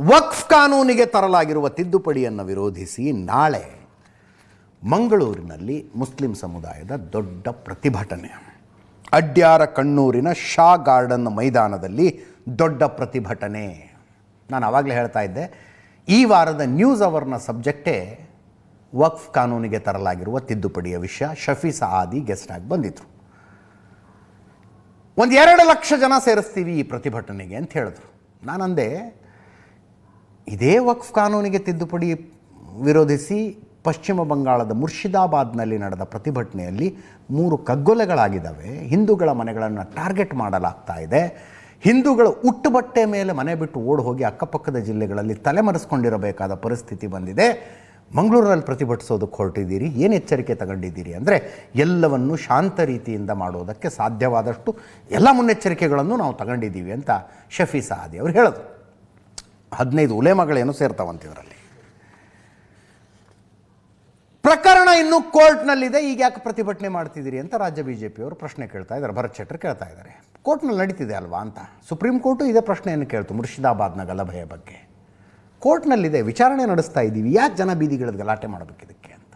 ವಕ್ಫ್ ಕಾನೂನಿಗೆ ತರಲಾಗಿರುವ ತಿದ್ದುಪಡಿಯನ್ನು ವಿರೋಧಿಸಿ ನಾಳೆ ಮಂಗಳೂರಿನಲ್ಲಿ ಮುಸ್ಲಿಂ ಸಮುದಾಯದ ದೊಡ್ಡ ಪ್ರತಿಭಟನೆ. ಅಡ್ಯಾರ ಕಣ್ಣೂರಿನ ಶಾ ಗಾರ್ಡನ್ ಮೈದಾನದಲ್ಲಿ ದೊಡ್ಡ ಪ್ರತಿಭಟನೆ. ನಾನು ಆವಾಗಲೇ ಹೇಳ್ತಾ ಇದ್ದೆ, ಈ ವಾರದ ನ್ಯೂಸ್ ಅವರ್ನ ಸಬ್ಜೆಕ್ಟೇ ವಕ್ಫ್ ಕಾನೂನಿಗೆ ತರಲಾಗಿರುವ ತಿದ್ದುಪಡಿಯ ವಿಷಯ ಶಫಿ ಸಹಾದಿ ಗೆಸ್ಟ್ ಆಗಿ ಬಂದಿದ್ರು. ಒಂದು ಎರಡು ಲಕ್ಷ ಜನ ಸೇರಿಸ್ತೀವಿ ಈ ಪ್ರತಿಭಟನೆಗೆ ಅಂತ ಹೇಳಿದ್ರು. ನಾನಂದೆ ಇದೇ ವಕ್ಫ್ ಕಾನೂನಿಗೆ ತಿದ್ದುಪಡಿ ವಿರೋಧಿಸಿ ಪಶ್ಚಿಮ ಬಂಗಾಳದ ಮುರ್ಷಿದಾಬಾದ್ನಲ್ಲಿ ನಡೆದ ಪ್ರತಿಭಟನೆಯಲ್ಲಿ ಮೂರು ಕಗ್ಗೊಲೆಗಳಾಗಿದ್ದಾವೆ. ಹಿಂದೂಗಳ ಮನೆಗಳನ್ನು ಟಾರ್ಗೆಟ್ ಮಾಡಲಾಗ್ತಾ ಇದೆ. ಹಿಂದೂಗಳು ಉಟ್ಟು ಬಟ್ಟೆ ಮೇಲೆ ಮನೆ ಬಿಟ್ಟು ಓಡಿ ಹೋಗಿ ಅಕ್ಕಪಕ್ಕದ ಜಿಲ್ಲೆಗಳಲ್ಲಿ ತಲೆಮರೆಸ್ಕೊಂಡಿರಬೇಕಾದ ಪರಿಸ್ಥಿತಿ ಬಂದಿದೆ. ಮಂಗಳೂರಲ್ಲಿ ಪ್ರತಿಭಟಿಸೋದಕ್ಕೆ ಹೊರಟಿದ್ದೀರಿ. ಏನು ಎಚ್ಚರಿಕೆ ತಗೊಂಡಿದ್ದೀರಿ ಅಂದರೆ ಎಲ್ಲವನ್ನು ಶಾಂತ ರೀತಿಯಿಂದ ಮಾಡೋದಕ್ಕೆ ಸಾಧ್ಯವಾದಷ್ಟು ಎಲ್ಲ ಮುನ್ನೆಚ್ಚರಿಕೆಗಳನ್ನು ನಾವು ತಗೊಂಡಿದ್ದೀವಿ ಅಂತ ಶಫಿ ಸಹಾದಿ ಅವರು ಹೇಳಿದ್ರು. ಹದಿನೈದು ಉಲೇಮಗಳೇನು ಸೇರ್ತಾವಂತ ಇದರಲ್ಲಿ ಪ್ರಕರಣ ಇನ್ನೂ ಕೋರ್ಟ್ನಲ್ಲಿದೆ, ಈಗ ಯಾಕೆ ಪ್ರತಿಭಟನೆ ಮಾಡ್ತಿದ್ದೀರಿ ಅಂತ ರಾಜ್ಯ ಬಿ ಜೆ ಪಿಯವರು ಪ್ರಶ್ನೆ ಕೇಳ್ತಾ ಇದ್ದಾರೆ, ಭರತ್ ಶೆಟ್ಟರ್ ಕೇಳ್ತಾ ಇದ್ದಾರೆ. ಕೋರ್ಟ್ನಲ್ಲಿ ನಡೀತಿದೆ ಅಲ್ವಾ ಅಂತ. ಸುಪ್ರೀಂ ಕೋರ್ಟು ಇದೇ ಪ್ರಶ್ನೆಯನ್ನು ಕೇಳ್ತು ಮುರ್ಷಿದಾಬಾದ್ನ ಗಲಭೆಯ ಬಗ್ಗೆ. ಕೋರ್ಟ್ನಲ್ಲಿದೆ, ವಿಚಾರಣೆ ನಡೆಸ್ತಾ ಇದ್ದೀವಿ, ಯಾಕೆ ಜನ ಬೀದಿಗಿಳಿದು ಗಲಾಟೆ ಮಾಡಬೇಕು ಇದಕ್ಕೆ ಅಂತ.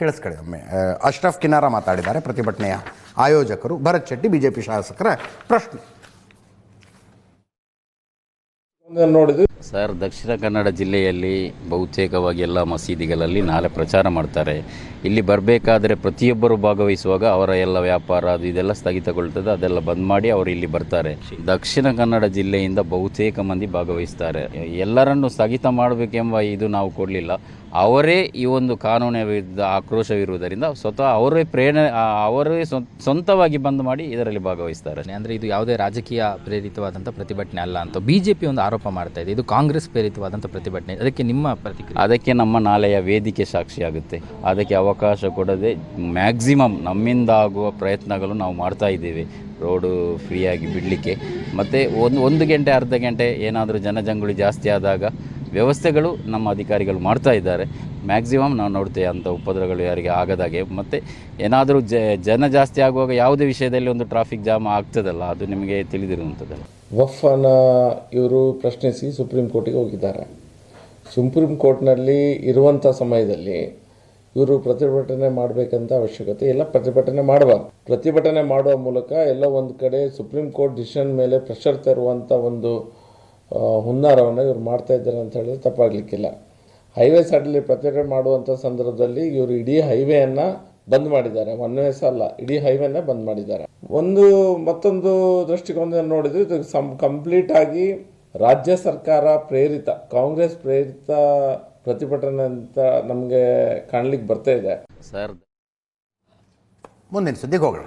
ಕೇಳಿಸ್ಕೊಳ್ಳಿ ಒಮ್ಮೆ. ಅಶ್ರಫ್ ಕಿನಾರ ಮಾತಾಡಿದ್ದಾರೆ ಪ್ರತಿಭಟನೆಯ ಆಯೋಜಕರು, Bharat Shetty B J P ಶಾಸಕರ ಪ್ರಶ್ನೆ. என்னோடது. ಸರ್, ದಕ್ಷಿಣ ಕನ್ನಡ ಜಿಲ್ಲೆಯಲ್ಲಿ ಬಹುತೇಕವಾಗಿ ಎಲ್ಲ ಮಸೀದಿಗಳಲ್ಲಿ ನಾಳೆ ಪ್ರಚಾರ ಮಾಡ್ತಾರೆ. ಇಲ್ಲಿ ಬರಬೇಕಾದ್ರೆ ಪ್ರತಿಯೊಬ್ಬರು ಭಾಗವಹಿಸುವಾಗ ಅವರ ಎಲ್ಲ ವ್ಯಾಪಾರ ಅದು ಇದೆಲ್ಲ ಸ್ಥಗಿತಗೊಳ್ತದೆ, ಅದೆಲ್ಲ ಬಂದ್ ಮಾಡಿ ಅವರು ಇಲ್ಲಿ ಬರ್ತಾರೆ. ದಕ್ಷಿಣ ಕನ್ನಡ ಜಿಲ್ಲೆಯಿಂದ ಬಹುತೇಕ ಮಂದಿ ಭಾಗವಹಿಸ್ತಾರೆ. ಎಲ್ಲರನ್ನು ಸ್ಥಗಿತ ಮಾಡಬೇಕೆಂಬ ಇದು ನಾವು ಕೊಡಲಿಲ್ಲ. ಅವರೇ ಈ ಒಂದು ಕಾನೂನಿನ ವಿರುದ್ಧ ಆಕ್ರೋಶವಿರುವುದರಿಂದ ಸ್ವತಃ ಅವರೇ ಪ್ರೇರಣೆ ಅವರೇ ಸ್ವ- ಸ್ವಂತವಾಗಿ ಬಂದ್ ಮಾಡಿ ಇದರಲ್ಲಿ ಭಾಗವಹಿಸ್ತಾರೆ. ಅಂದರೆ ಇದು ಯಾವುದೇ ರಾಜಕೀಯ ಪ್ರೇರಿತವಾದಂಥ ಪ್ರತಿಭಟನೆ ಅಲ್ಲ ಅಂತ ಬಿಜೆಪಿ ಒಂದು ಆರೋಪ ಮಾಡ್ತಾ ಇದೆ. ಇದು ಕಾಂಗ್ರೆಸ್ ಪ್ರೇರಿತವಾದಂಥ ಪ್ರತಿಭಟನೆ, ಅದಕ್ಕೆ ನಿಮ್ಮ ಪ್ರತಿಕ್ರಿಯೆ? ಅದಕ್ಕೆ ನಮ್ಮ ನಾಳೆಯ ವೇದಿಕೆ ಸಾಕ್ಷಿಯಾಗುತ್ತೆ. ಅದಕ್ಕೆ ಅವಕಾಶ ಕೊಡದೆ ಮ್ಯಾಕ್ಸಿಮಮ್ ನಮ್ಮಿಂದ ಆಗುವ ಪ್ರಯತ್ನಗಳು ನಾವು ಮಾಡ್ತಾ ಇದ್ದೇವೆ. ರೋಡು ಫ್ರೀಯಾಗಿ ಬಿಡಲಿಕ್ಕೆ. ಮತ್ತು ಒಂದು ಒಂದು ಗಂಟೆ, ಅರ್ಧ ಗಂಟೆ ಏನಾದರೂ ಜನಜಂಗುಳಿ ಜಾಸ್ತಿ ಆದಾಗ ವ್ಯವಸ್ಥೆಗಳು ನಮ್ಮ ಅಧಿಕಾರಿಗಳು ಮಾಡ್ತಾ ಇದ್ದಾರೆ. ಮ್ಯಾಕ್ಸಿಮಮ್ ನಾವು ನೋಡ್ತೇವೆ ಅಂಥ ಉಪದ್ರವಗಳು ಯಾರಿಗೆ ಆಗದಾಗೆ ಮತ್ತು ಏನಾದರೂ ಜನ ಜಾಸ್ತಿ ಆಗುವಾಗ ಯಾವುದೇ ವಿಷಯದಲ್ಲಿ ಒಂದು ಟ್ರಾಫಿಕ್ ಜಾಮ್ ಆಗ್ತದಲ್ಲ, ಅದು ನಿಮಗೆ ತಿಳಿದಿರುವಂಥದ್ದಲ್ಲ ವಫನ ಇವರು ಪ್ರಶ್ನಿಸಿ ಸುಪ್ರೀಂ ಕೋರ್ಟಿಗೆ ಹೋಗಿದ್ದಾರೆ. ಸುಪ್ರೀಂ ಕೋರ್ಟ್ನಲ್ಲಿ ಇರುವಂಥ ಸಮಯದಲ್ಲಿ ಇವರು ಪ್ರತಿಭಟನೆ ಮಾಡಬೇಕಂತ ಅವಶ್ಯಕತೆ ಎಲ್ಲ ಪ್ರತಿಭಟನೆ ಮಾಡಬಾರ್ದು. ಪ್ರತಿಭಟನೆ ಮಾಡುವ ಮೂಲಕ ಎಲ್ಲ ಒಂದು ಕಡೆ ಸುಪ್ರೀಂ ಕೋರ್ಟ್ ಡಿಸಿಷನ್ ಮೇಲೆ ಪ್ರೆಷರ್ ತರುವಂಥ ಒಂದು ಹುನ್ನಾರವನ್ನು ಇವರು ಮಾಡ್ತಾ ಇದ್ದಾರೆ ಅಂತ ಹೇಳಿದ್ರೆ ತಪ್ಪಾಗಲಿಕ್ಕಿಲ್ಲ. ಹೈವೇ ಸೈಡಲ್ಲಿ ಪ್ರತಿಭಟನೆ ಮಾಡುವಂಥ ಸಂದರ್ಭದಲ್ಲಿ ಇವರು ಇಡೀ ಹೈವೇಯನ್ನು ಬಂದ್ ಮಾಡಿದ್ದಾರೆ. ಒನ್ ವೇಸ್ ಅಲ್ಲ, ಇಡೀ ಹೈವೇನ ಬಂದ್ ಮಾಡಿದ್ದಾರೆ. ಒಂದು, ಮತ್ತೊಂದು ದೃಷ್ಟಿಕೋನದಿಂದ ನೋಡಿದ್ರೆ ಇದು ಸಂ ಕಂಪ್ಲೀಟ್ ಆಗಿ ರಾಜ್ಯ ಸರ್ಕಾರ ಪ್ರೇರಿತ, ಕಾಂಗ್ರೆಸ್ ಪ್ರೇರಿತ ಪ್ರತಿಭಟನೆ ಅಂತ ನಮಗೆ ಕಾಣ್ಲಿಕ್ಕೆ ಬರ್ತಾ ಇದೆ. ಸರ್, ಮುಂದಿನ ಸುದ್ದಿಗೆ ಹೋಗೋಣ.